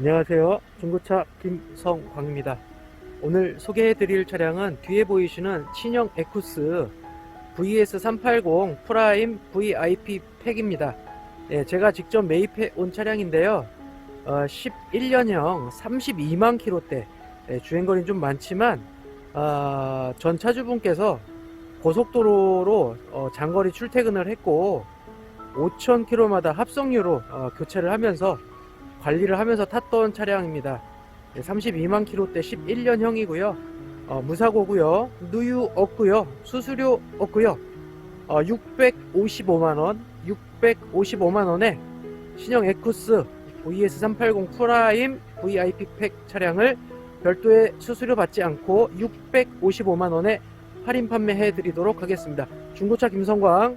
안녕하세요. 중고차 김성광입니다. 오늘 소개해드릴 차량은 뒤에 보이시는 친형 에쿠스 VS380 프라임 VIP 팩입니다. 예, 제가 직접 매입해 온 차량인데요. 어, 11년형 32만 킬로대 예, 주행거리는 좀 많지만 아, 전 차주분께서 고속도로로 어, 장거리 출퇴근을 했고 5,000km마다 합성유로 어, 교체를 하면서 관리를 하면서 탔던 차량입니다. 32만 킬로대 11년형이고요. 어, 무사고고요. 누유 없고요. 수수료 없고요. 어, 655만 원, 655만 원에 신형 에쿠스 VS380 프라임 VIP 팩 차량을 별도의 수수료 받지 않고 655만 원에 할인 판매해 드리도록 하겠습니다. 중고차 김성광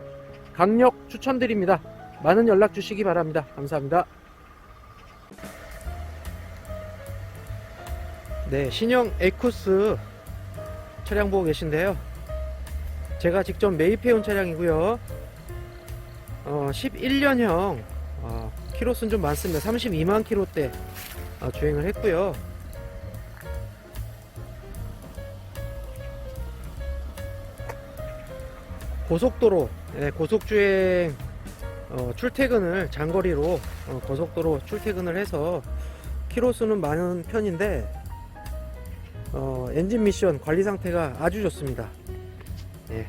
강력 추천드립니다. 많은 연락 주시기 바랍니다. 감사합니다. 네, 신형 에쿠스 차량 보고 계신데요. 제가 직접 매입해 온 차량이고요. 어, 11년형 어, 키로수는 좀 많습니다. 32만 킬로대 어, 주행을 했고요. 고속도로, 예, 고속주행 어, 출퇴근을 장거리로 어, 고속도로 출퇴근을 해서 키로수는 많은 편인데 어, 엔진 미션 관리 상태가 아주 좋습니다. 예.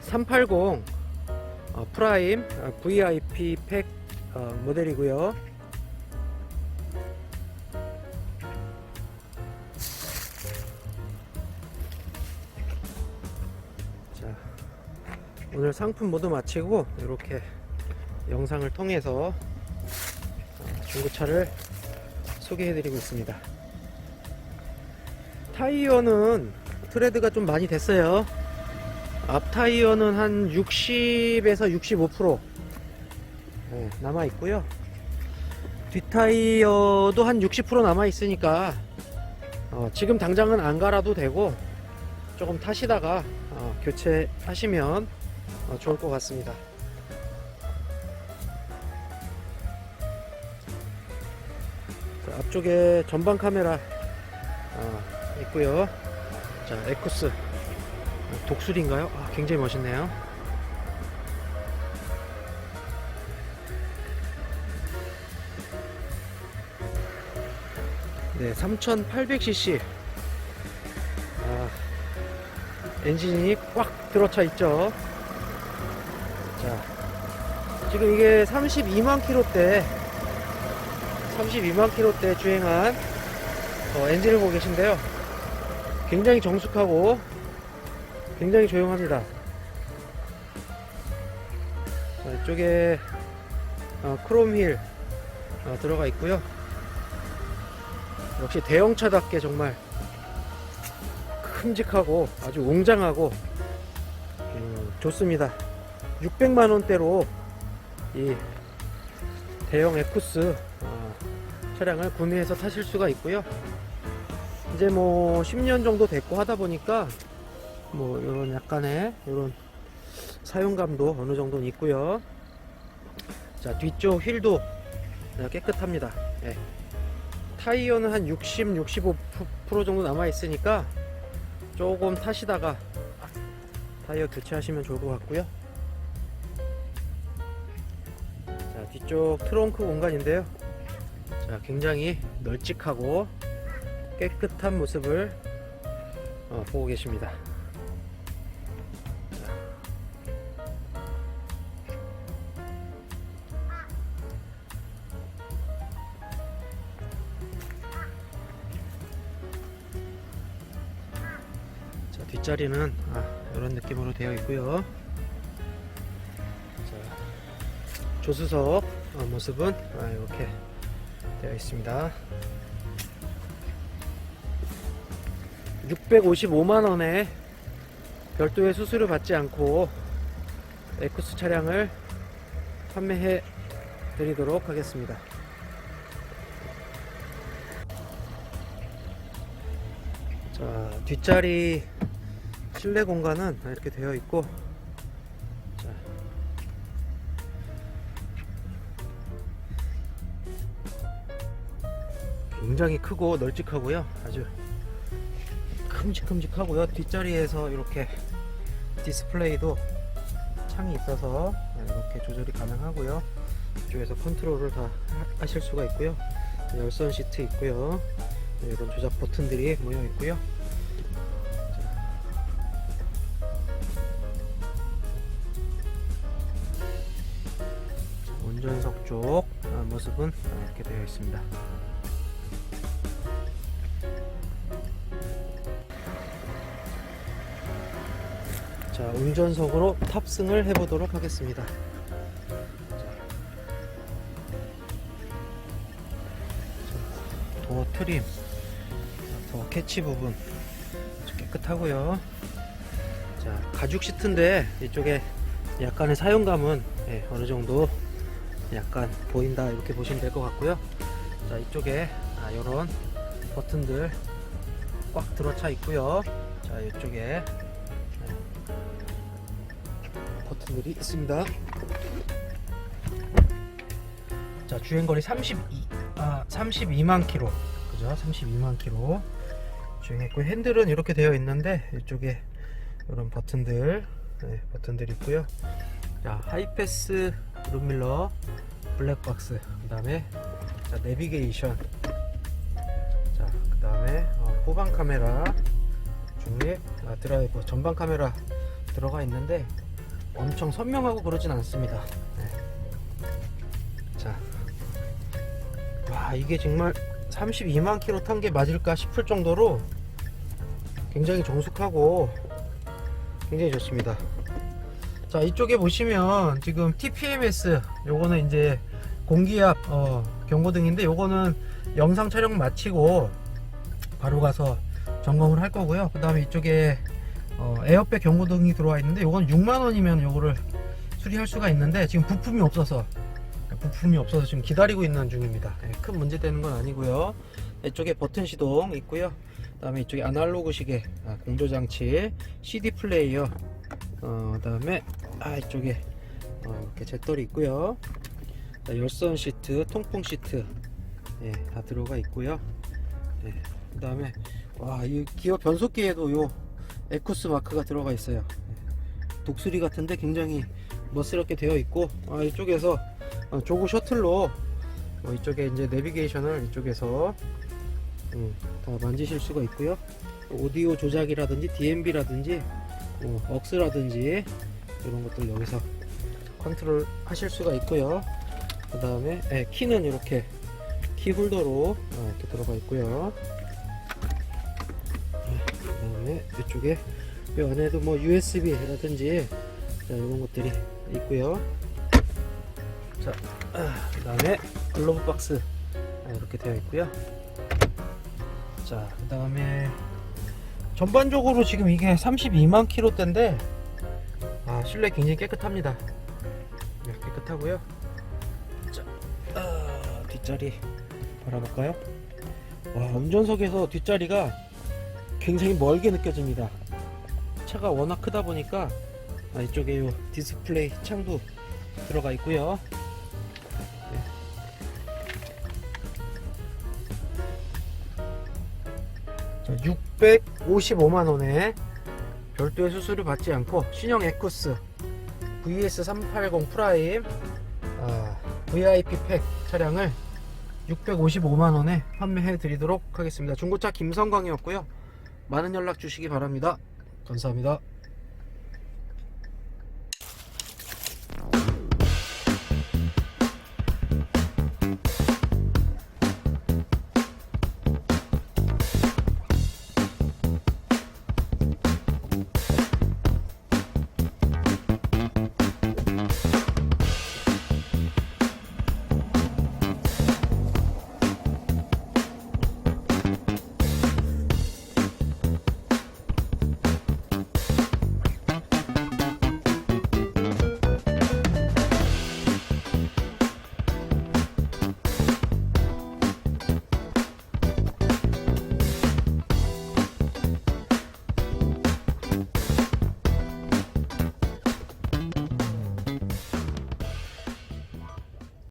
380 어, 프라임 어, VIP 팩 어, 모델이고요. 자, 오늘 상품 모두 마치고 이렇게 영상을 통해서 어, 중고차를 소개해드리고 있습니다. 타이어는 트레드가 좀 많이 됐어요. 앞 타이어는 한 60에서 65% 네, 남아 있고요. 뒷 타이어도 한 60% 남아 있으니까 어, 지금 당장은 안 갈아도 되고 조금 타시다가 어, 교체하시면 어, 좋을 것 같습니다. 자, 앞쪽에 전방 카메라 어, 있고요. 자, 에쿠스 독수리인가요? 아, 굉장히 멋있네요. 네, 3800cc. 아, 엔진이 꽉 들어차 있죠. 자, 지금 이게 32만 킬로대, 32만 킬로대 주행한 어, 엔진을 보고 계신데요. 굉장히 정숙하고 굉장히 조용합니다. 자, 이쪽에 어, 크롬 휠 어, 들어가 있고요. 역시 대형차답게 정말 큼직하고 아주 웅장하고 음, 좋습니다. 600만 원대로 이 대형 에쿠스 어, 차량을 구매해서 타실 수가 있고요. 이제 뭐 10년 정도 됐고 하다 보니까 뭐 이런 약간의 이런 사용감도 어느 정도는 있고요. 자 뒤쪽 휠도 깨끗합니다. 예. 타이어는 한 60, 65% 정도 남아 있으니까 조금 타시다가 타이어 교체하시면 좋을 것 같고요. 자 뒤쪽 트렁크 공간인데요. 자 굉장히 널찍하고 깨끗한 모습을 어, 보고 계십니다. 자, 뒷자리는 아, 이런 느낌으로 되어 있고요. 자, 조수석 어, 모습은 아, 이렇게 되어 있습니다. 655만원에 별도의 수수료 받지 않고 에쿠스 차량을 판매해 드리도록 하겠습니다. 자, 뒷자리 실내 공간은 이렇게 되어 있고 자, 굉장히 크고 널찍하고요. 아주 큼직큼직하고요. 뒷자리에서 이렇게 디스플레이도 창이 있어서 이렇게 조절이 가능하고요. 이쪽에서 컨트롤을 다 하- 하실 수가 있고요. 열선 시트 있고요. 네, 이런 조작 버튼들이 모여 있고요. 자, 운전석 쪽 아, 모습은 이렇게 되어 있습니다. 자, 운전석으로 탑승을 해보도록 하겠습니다. 자, 도어 트림, 도어 캐치 부분 아주 깨끗하고요. 자, 가죽 시트인데 이쪽에 약간의 사용감은 예, 어느 정도 약간 보인다 이렇게 보시면 될 것 같고요. 자, 이쪽에 아, 이런 버튼들 꽉 들어차 있고요. 자, 이쪽에 버튼들이 있습니다. 자, 주행거리 32, 아, 32만 킬로. 그죠? 32만 킬로. 주행했고, 핸들은 이렇게 되어 있는데, 이쪽에 이런 버튼들, 네, 버튼들이 있고요. 자, 하이패스 룸밀러, 블랙박스, 그 다음에, 자, 내비게이션. 자, 그 다음에, 어, 후방 카메라, 중립, 아, 드라이브, 전방 카메라 들어가 있는데, 엄청 선명하고 그러진 않습니다. 네. 자, 와 이게 정말 32만 킬로 탄 게 맞을까 싶을 정도로 굉장히 정숙하고 굉장히 좋습니다. 자 이쪽에 보시면 지금 TPMS 요거는 이제 공기압 어, 경고등인데 요거는 영상 촬영 마치고 바로 가서 점검을 할 거고요. 그 다음에 이쪽에 어, 에어백 경고등이 들어와 있는데 요건 6만원이면 요거를 수리할 수가 있는데 지금 부품이 없어서 부품이 없어서 지금 기다리고 있는 중입니다. 예, 큰 문제 되는 건 아니고요. 이쪽에 버튼 시동 있고요. 그 다음에 이쪽에 아날로그 시계 아, 공조 장치 CD 플레이어 어, 그 다음에 아, 이쪽에 어, 이렇게 잿더리 있고요. 자, 열선 시트 통풍 시트 예, 다 들어가 있고요. 예, 그 다음에 와 이 기어 변속기에도 요 에쿠스 마크가 들어가 있어요. 독수리 같은데 굉장히 멋스럽게 되어 있고 아, 이쪽에서 어, 조그 셔틀로 어, 이쪽에 이제 내비게이션을 이쪽에서 음, 다 만지실 수가 있고요. 오디오 조작이라든지 DMB라든지 어, 억스라든지 이런 것들 여기서 컨트롤 하실 수가 있고요. 그 다음에 키는 이렇게 키 홀더로 어, 이렇게 들어가 있고요. 그 다음에 이쪽에 이 안에도 뭐 USB라든지 자, 이런 것들이 있고요. 자, 그 다음에 글로브 박스 아, 이렇게 되어 있고요. 자, 그 다음에 전반적으로 지금 이게 32만 킬로대인데 아, 실내 굉장히 깨끗합니다. 네, 깨끗하고요. 자, 아, 뒷자리 바라볼까요? 와, 운전석에서 뒷자리가 굉장히 멀게 느껴집니다. 차가 워낙 크다 보니까 아, 이쪽에 요 디스플레이 창도 들어가 있고요. 자, 655만 원에 별도의 수수료 받지 않고 신형 에쿠스 VS380 프라임 아, VIP 팩 차량을 655만 원에 판매해 드리도록 하겠습니다. 중고차 김성광이었고요. 많은 연락 주시기 바랍니다. 감사합니다.